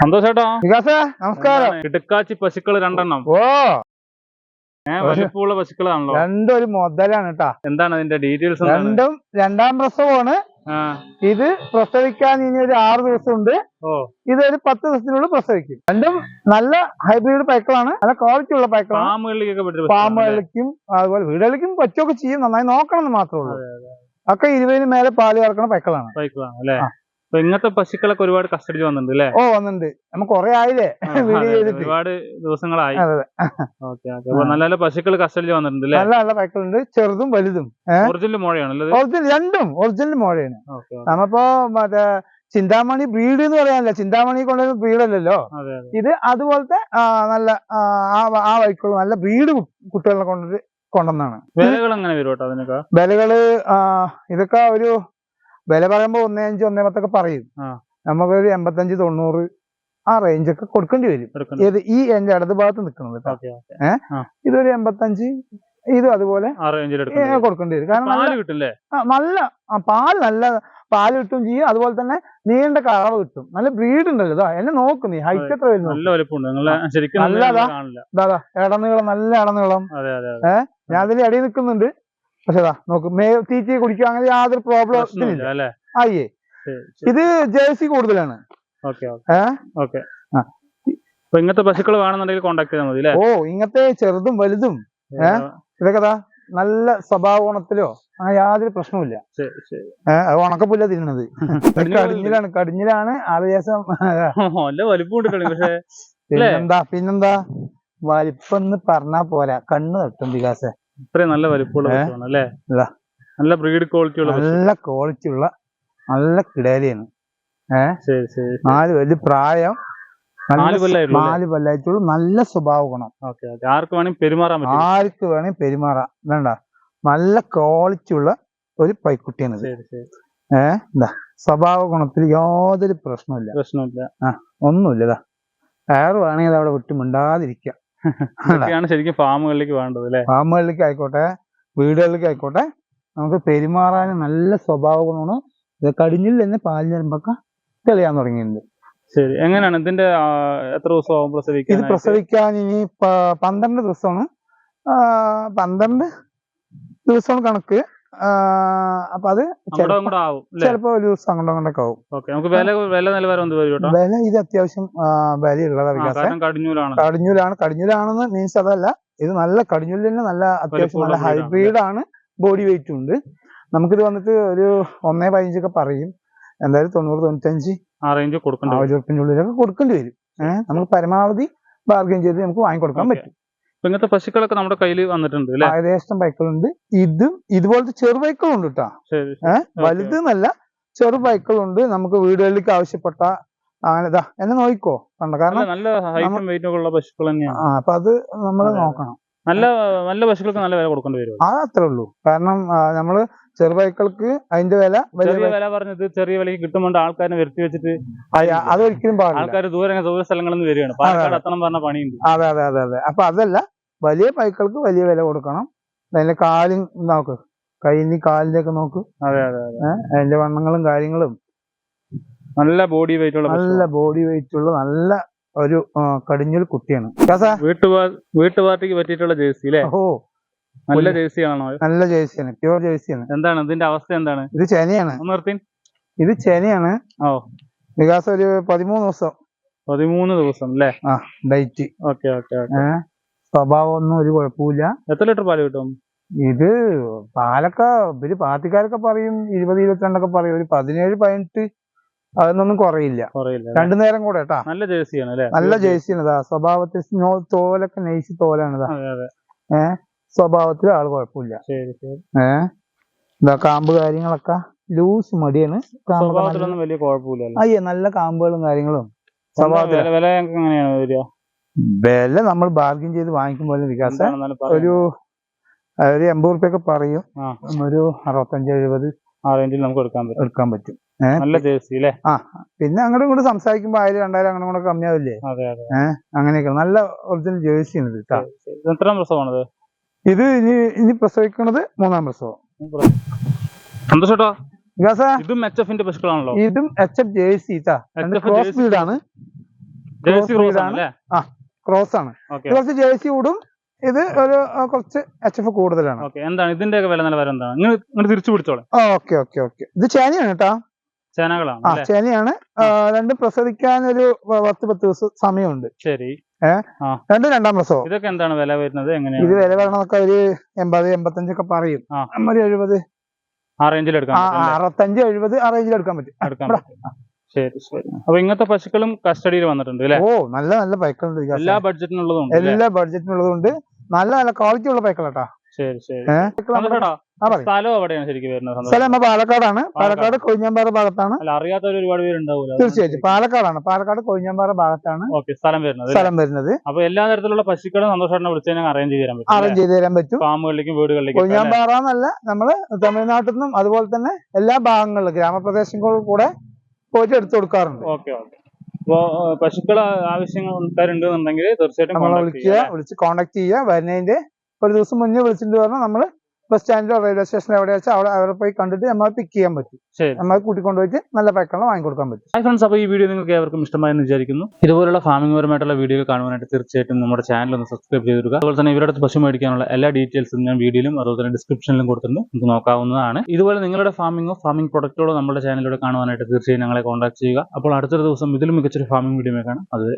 സന്തോഷേട്ടാ. വികാസ നമസ്കാരം. ഇടുക്കാച്ചി പശുക്കൾ രണ്ടെണ്ണം. ഓ. വലിപ്പമുള്ള പശുക്കളാണല്ലോ. രണ്ടും ഒരു മുതലാണ് കേട്ടാ എന്താണ് അതിന്റെ ഡീറ്റെയിൽസ് രണ്ടും രണ്ടാം പ്രസവമാണ്. ഇത് പ്രസവിക്കാൻ ഇനി ഒരു ആറ് ദിവസം ഉണ്ട് ഇത് ഒരു പത്ത് ദിവസത്തിനുള്ളിൽ പ്രസവിക്കും. രണ്ടും നല്ല ഹൈബ്രിഡ് പൈക്കളാണ്. നല്ല ക്വാളിറ്റി ഉള്ള പൈക്കളാണ്? പാമ്പുകളിലേക്കും അതുപോലെ വീടുകളിലേക്കും പച്ചൊക്കെ ചെയ്യും. നന്നായി നോക്കണം എന്ന് മാത്രമേ ഉള്ളൂ. ഒക്കെ ഇരുപതിന് മേലെ പാൽ കറക്കണ പൈക്കളാണ്. പൈക്കളാണ് അല്ലേ? ഇങ്ങനത്തെ പശുക്കളൊക്കെ ഒരുപാട് കസ്റ്റഡി വന്നിട്ടുണ്ട് അല്ലേ ഓ വന്നിട്ടുണ്ട്. നമ്മ കൊറേ ആയില്ലേ? വീഡിയോ. ചെയ്തിട്ട്. ഒരുപാട് ദിവസങ്ങളായി. ഓക്കെ അപ്പൊ നല്ല നല്ല പശുക്കൾ കസ്റ്റഡി വന്നിട്ടുണ്ട് അല്ലേ നല്ല നല്ല പശുക്കളുണ്ട്. ചെറുതും വലുതും. ഒറിജിനൽ മോഴയാണല്ലോ ഒറിജിനൽ രണ്ടും. ഒറിജിനൽ മോഴയാണ്. നമ്മപ്പോ മറ്റേ ചിന്താമണി ബ്രീഡ് എന്ന് പറയാനല്ല. ചിന്താമണി കൊണ്ടുവരുന്ന ബ്രീഡ് അല്ലല്ലോ? അതെ അതെ. ഇത് അതുപോലത്തെ നല്ല ആ, ആ വൈക്കുള്ള നല്ല ബ്രീഡ് കുട്ടികളെ കൊണ്ടിട്ട് കൊണ്ടുവന്നാണ്. വിലകൾ എങ്ങനെ വരും കേട്ടോ അതിനൊക്കെ? വിലകൾ ഇതൊക്കെ ഒരു വില പറയുമ്പോ ഒന്നേ അഞ്ച് ഒന്നേ പത്തൊക്കെ പറയും. നമുക്കൊരു എൺപത്തഞ്ച് തൊണ്ണൂറ് ആ റേഞ്ച് ഒക്കെ കൊടുക്കേണ്ടി വരും. ഏത് ഈ എന്റെ ഇടത് ഭാഗത്ത് നിൽക്കുന്നത് ഏ? ഇതൊരു എൺപത്തഞ്ച് ഇതും അതുപോലെ കൊടുക്കേണ്ടി വരും. കാരണം നല്ല പാൽ നല്ല പാൽ കിട്ടും ചെയ്യും. അതുപോലെ തന്നെ നീണ്ട കളവ് കിട്ടും. നല്ല ബ്രീഡ് ഉണ്ടല്ലോ ഇതാ. എന്നെ നോക്ക് നീ. ഹൈറ്റ് എത്ര വരുന്നു നല്ലതാ. ഇടനീളം നല്ല ഇടനീളം. ഏഹ് ഞാൻ അതിൽ ഇടയിൽ നിൽക്കുന്നുണ്ട്. പക്ഷെ നോക്ക് മേ തീറ്റി കുടിക്കുക അങ്ങനെ യാതൊരു പ്രോബ്ലം ആയി. ഇത് ജേഴ്സി കൂടുതലാണ്. ഇങ്ങനത്തെ പശുക്കൾ വേണമെന്നുണ്ടെങ്കിൽ കോണ്ടാക്ട് ചെയ്താൽ മതി ഓ ഇങ്ങനത്തെ ചെറുതും വലുതും ഏഹ് ഇതൊക്കെ നല്ല സ്വഭാവ ഗുണത്തിലോ അങ്ങനെ യാതൊരു ശരി ഏഹ് ഉണക്കപ്പുല്ല തിന്നത് കടിഞ്ഞിലാണ് കടിഞ്ഞിലാണ് ആറ് ദിവസം പിന്നെന്താ പിന്നെന്താ വലിപ്പം എന്ന് പറഞ്ഞാ പോരാ കണ്ണ് തട്ടും വികാസ. ഇത്രയും നല്ല വലിപ്പമുള്ള? പശുവാണ് അല്ലേ? ഇതാ. നല്ല ബ്രീഡ് ക്വാളിറ്റി ഉള്ള നല്ല ക്വാളിറ്റി ഉള്ള നല്ല കിടേലിയാണ്. ശരി ശരി നാല് വലിയ പ്രായം നാല് കൊല്ലായിട്ടുള്ളൂ കൊല്ലായിട്ടുള്ള നല്ല സ്വഭാവ ഗുണം. ആർക്ക് വേണമെങ്കിൽ പെരുമാറാൻ ആർക്ക് വേണേ പെരുമാറാം. വേണ്ട. നല്ല ക്വാളിറ്റി ഉള്ള ഒരു പൈക്കുട്ടിയാണ് ഏഹ് എന്താ സ്വഭാവ ഗുണത്തിൽ യാതൊരു പ്രശ്നമില്ല പ്രശ്നമില്ല ഒന്നുമില്ല ഇതാ. വേണമെങ്കിൽ അവിടെ വിട്ട് മിണ്ടാതിരിക്കുക. ഇതൊക്കെയാണ് ശരിക്കും ഫാമുകളിലേക്ക് വേണ്ടത് അല്ലേ? ഫാമുകളിലേക്ക് ആയിക്കോട്ടെ വീടുകളിലേക്ക് ആയിക്കോട്ടെ നമുക്ക് പെരുമാറാൻ നല്ല സ്വഭാവ ഗുണമാണ്. ഇത് കടിഞ്ഞിൽ തന്നെ പാലിന് വരുമ്പൊക്കെ തെളിയാൻ തുടങ്ങിയിട്ടുണ്ട്. ശരി. എങ്ങനെയാണ് ഇതിന്റെ എത്ര ദിവസം ആവും ഇത് പ്രസവിക്കാൻ പ്രസവിക്കാൻ ഇനി പന്ത്രണ്ട് ദിവസമാണ്. പന്ത്രണ്ട് ദിവസം കണക്ക്. അപ്പൊ അത് ചിലപ്പോ ഒരു ദിവസം അങ്ങോട്ടും അങ്ങോട്ടൊക്കെ ആവും. നമുക്ക് വില വില നിലവാരം എന്ത് വരും വില ഇത് അത്യാവശ്യം വിലയുള്ളതാണ് കടിഞ്ഞൂലാണ്. കടിഞ്ഞൂലാണ് കടിഞ്ഞൂലാണെന്ന് മീൻസ് അതല്ല ഇത് നല്ല കടിഞ്ഞൂലിൽ തന്നെ നല്ല അത്യാവശ്യം നല്ല ഹൈബ്രീഡ് ആണ് ബോഡി വെയിറ്റ് ഉണ്ട്. നമുക്കിത് വന്നിട്ട് ഒരു ഒന്നേ പതിനഞ്ചൊക്കെ പറയും. എന്തായാലും തൊണ്ണൂറ് തൊണ്ണൂറ്റഞ്ച് കൊടുക്കണ്ട ഉള്ളിലൊക്കെ കൊടുക്കേണ്ടി വരും. നമുക്ക് പരമാവധി ബാർഗൈൻ ചെയ്ത് നമുക്ക് വാങ്ങിക്കൊടുക്കാൻ കൊടുക്കാൻ പറ്റും. ഇങ്ങനത്തെ പശുക്കളൊക്കെ നമ്മുടെ കയ്യിൽ വന്നിട്ടുണ്ട് ഏകദേശം ബൈക്കുകളുണ്ട് ഇതും ഇതുപോലത്തെ ചെറു ബൈക്കുകളുണ്ട് കേട്ടോ വലുത് എന്നല്ല ചെറു ബൈക്കുകളുണ്ട് നമുക്ക് വീടുകളിലേക്ക് ആവശ്യപ്പെട്ട അങ്ങനെതാ എന്നെ നോക്കിക്കോ. കണ്ട? കാരണം നല്ല ഹൈറ്റും വെയിറ്റും ഉള്ള പശുക്കൾ തന്നെയാണ്. ആ അപ്പൊ അത് നമ്മൾ നോക്കണം. നല്ല നല്ല പശുക്കൾക്ക് നല്ല വില കൊടുക്കേണ്ടി വരും. അത് അത്രേ ഉള്ളൂ. കാരണം ആ, നമ്മൾ ചെറു ബൈക്കുകൾക്ക് അതിന്റെ വില ചെറിയ വില പറഞ്ഞത് ചെറിയ വിലക്ക് കിട്ടുമ്പോൾ ആൾക്കാരെ വരുത്തി വെച്ചിട്ട് അതൊരിക്കലും ആൾക്കാർ ദൂരെ ദൂര സ്ഥലങ്ങളിൽ നിന്ന് വരികയാണ്. പാലക്കാട് എത്തണം പറഞ്ഞ പണിയുണ്ട്. അതെ അതെ അതെ അതെ. അപ്പൊ അതല്ല വലിയ പൈക്കൾക്ക് വലിയ വില കൊടുക്കണം. അതിന്റെ കാലും നോക്ക്. കൈയിന്റെ കാലിന്റെ ഒക്കെ നോക്ക്. അതെ അതെ അതിന്റെ വണ്ണങ്ങളും കാര്യങ്ങളും. നല്ല ബോഡി വെയിറ്റ് ഉള്ള നല്ല ബോഡി വെയിറ്റ് ഉള്ള നല്ല ഒരു കടിഞ്ഞൽ കുട്ടിയാണ്. വീട്ടുപാർട്ടിക്ക് വീട്ടുപാ വീട്ടു പാർട്ടിക്ക് പറ്റിയിട്ടുള്ള ജേഴ്സി അല്ലേ ഓ. നല്ല ജേഴ്സി ആണോ നല്ല ജേഴ്സിയാണ് പ്യുവർ ജേഴ്സിയാണ്. എന്താണ് ഇതിന്റെ അവസ്ഥ എന്താണ്? ഇത് ചെനയാണ്. നിർത്തി. ഇത് ചെനയാണ്. ഓ. വികാസം ഒരു പതിമൂന്ന് ദിവസം. പതിമൂന്ന് ദിവസം അല്ലേ ആ ഡേറ്റ്. ഓക്കെ ഓക്കെ സ്വഭാവം ഒന്നും ഒരു കുഴപ്പമില്ല എത്ര ലിറ്റർ പാൽ കിട്ടും? ഇത് പാലൊക്കെ ഇവർ പാർട്ടിക്കാരൊക്കെ പറയും ഇരുപത് ഇരുപത്തിരണ്ടൊക്കെ പറയും. ഒരു പതിനേഴ് പതിനെട്ട് അതൊന്നും കുറയില്ല. രണ്ടു നേരം കൂടെ കേട്ടാ. നല്ല ജേഴ്സിയാണ് അല്ലേ? നല്ല ജേഴ്സിയാണ് ഇതാ സ്വഭാവത്തിൽ സ്നോ തോലൊക്കെ നൈസ് തോലാണ് ഇതാ ഏഹ് സ്വഭാവത്തിൽ ആൾ കുഴപ്പമില്ല. ഏഹ് ഇതാ കാമ്പ് കാര്യങ്ങളൊക്കെ ലൂസ് മടിയാണ്. സ്വഭാവത്തിലൊന്നും വലിയ കുഴപ്പമില്ല അയ്യേ നല്ല കാമ്പുകളും കാര്യങ്ങളും. സ്വഭാവത്തിൽ വില? വില ഞങ്ങൾക്ക് എങ്ങനെയാണ് വരിക? വില നമ്മൾ ബാർഗിൻ ചെയ്ത് വാങ്ങിക്കുമ്പോൾ വികാസ. ഒരു ഒരു എൺപത് റുപ്യൊക്കെ പറയും. ഒരു അറുപത്തഞ്ച് എഴുപത് ആ റേഞ്ചിൽ നമുക്ക് എടുക്കാൻ പറ്റും. എടുക്കാൻ പറ്റും. നല്ല ജേഴ്സി അല്ലേ പിന്നെ അങ്ങോട്ടും ഇങ്ങോട്ടും സംസാരിക്കുമ്പോ ആയിരം രണ്ടായിരം അങ്ങനെ കൂടെ കമ്മിയാവില്ലേ? അതെ അങ്ങനെയൊക്കെ നല്ല ഒറിജിനൽ ജേഴ്സി ആണ് ഇത് കേട്ടോ എത്രാം പ്രസവമാണത്? ഇത് ഇനി ഇനി പ്രസവിക്കുന്നത് മൂന്നാം പ്രസവം. സന്തോഷട്ടോ. ഇതും എച്ച് എഫിന്റെ പശുക്കളാണല്ലോ ഇതും എച്ച് എഫ് ജേഴ്സി കേട്ടാ HF ക്രോസ് ആണ്. ക്രോസ് ഇത് കുറച്ച് ജേഴ്സി കൂടും. ഇത് ഒരു കുറച്ച് എച്ച് എഫ് കൂടുതലാണ്. ഓക്കെ എന്താണ്? ഇതിന്റെ ഒക്കെ വില നിലവാരം എന്താണ് തിരിച്ചു പിടിച്ചോളെ. Okay okay okay. ഇത് ചേനയാണ് കേട്ടോ ചേനകളാണ് ആ ചേനയാണ്. രണ്ട് പ്രസവിക്കാൻ ഒരു പത്ത് പത്ത് ദിവസം സമയമുണ്ട്. ശരി. രണ്ടും രണ്ടാം പ്രസവം. ഇതൊക്കെ എന്താണ് വില വരുന്നത്? ഇത് എങ്ങനെയാണ് വില വരണമൊക്കെ ഒരു എൺപത് എൺപത്തഞ്ചൊക്കെ പറയും. എഴുപത്. ആ റേഞ്ചിൽ എടുക്കാം അറുപത്തഞ്ച് എഴുപത് ആ റേഞ്ചിൽ എടുക്കാൻ പറ്റും. ശരി ശരി. അപ്പൊ ഇങ്ങനത്തെ പശുക്കളും കസ്റ്റഡിയിൽ വന്നിട്ടുണ്ട് അല്ലേ? ഓ നല്ല നല്ല പൈക്കളുണ്ട് എല്ലാ. ബഡ്ജറ്റിനുള്ളതും ഉണ്ട് എല്ലാ ബഡ്ജറ്റിനുള്ളതുണ്ട് നല്ല നല്ല ക്വാളിറ്റി ഉള്ള പൈക്കളാട്ടാ. സ്ഥലം നമ്മ പാലക്കാടാണ്. പാലക്കാട്. കൊഴിഞ്ഞാമ്പാറ ഭാഗത്താണ്. അറിയാത്തവർ ഒരുപാട് പേരുണ്ടാവില്ല തീർച്ചയായിട്ടും. പാലക്കാടാണ്. പാലക്കാട് കൊഴിഞ്ഞാമ്പാറ ഭാഗത്താണ് സ്ഥലം വരുന്നത്? സ്ഥലം വരുന്നത്. അപ്പൊ എല്ലാ തരത്തിലുള്ള പശുക്കളും സന്തോഷമായിട്ട് വിളിച്ച് ഞങ്ങൾ അറേഞ്ച് ചെയ്ത് തരാൻ പറ്റും അറേഞ്ച് ചെയ്ത് തരാൻ പറ്റും. ഫാമുകളിലേക്കും വീടുകളിലേക്കും? കൊഴിഞ്ഞാമ്പാറ എന്നല്ല നമ്മൾ തമിഴ്നാട്ടിൽ നിന്നും അതുപോലെ തന്നെ എല്ലാ ഭാഗങ്ങളിലും ഗ്രാമപ്രദേശങ്ങളിൽ കൂടെ പോയിട്ട് എടുത്തു കൊടുക്കാറുണ്ട്. Okay okay. അപ്പോ പശുക്കളെ ആവശ്യങ്ങൾ ആൾക്കാരുണ്ട് എന്നുണ്ടെങ്കിൽ തീർച്ചയായിട്ടും വിളിക്കുക. വിളിച്ച് കോണ്ടാക്ട് ചെയ്യുക വരുന്നതിന്റെ ഒരു ദിവസം മുന്നേ വിളിച്ചിട്ട് പറഞ്ഞാൽ നമ്മൾ ബസ് സ്റ്റാൻഡിലോ റെയിൽവേ സ്റ്റേഷനിലോ എവിടെ വെച്ചാൽ അവിടെ അവരെ പോയി കണ്ടിട്ട് നമ്മളെ പിക്ക് ചെയ്യാൻ പറ്റും. നമ്മൾ നമ്മളെ കൂട്ടിക്കൊണ്ടുപോയിട്ട് നല്ല പാക്കുള്ള വാങ്ങിക്കൊടുക്കാൻ പറ്റും. ഹൈ ഫ്രണ്ട്സ് അപ്പോൾ ഈ വീഡിയോ നിങ്ങൾക്ക് ഏവർക്കും ഇഷ്ടമായെന്ന് വിചാരിക്കുന്നു. ഇതുപോലുള്ള ഫാമിംഗ് പരമായിട്ടുള്ള വീഡിയോ കാണുവാനായിട്ട് തീർച്ചയായിട്ടും നമ്മുടെ ചാനൽ ഒന്ന് സബ്സ്ക്രൈബ് ചെയ്തിരിക്കുക. അതുപോലെ തന്നെ ഇവരുടെ പശു മേടിക്കാനുള്ള എല്ലാ ഡീറ്റെയിൽസും ഞാൻ വീഡിയോയിലും അതുപോലെ തന്നെ ഡിസ്ക്രിപ്ഷനിലും കൊടുത്തിട്ടുണ്ട്. നിങ്ങൾക്ക് നോക്കാവുന്നതാണ്. ഇതുപോലെ നിങ്ങളുടെ ഫാമിംഗോ ഫാമിംഗ് പ്രൊഡക്റ്റുകളോ നമ്മുടെ ചാനലിലൂടെ കാണുവാനായിട്ട് തീർച്ചയായും ഞങ്ങളെ കോൺടാക്ട് ചെയ്യുക. അപ്പോൾ അടുത്തൊരു ദിവസം ഇതിലും മികച്ചൊരു ഫാമിംഗ് വീഡിയോ കാണാം. അത്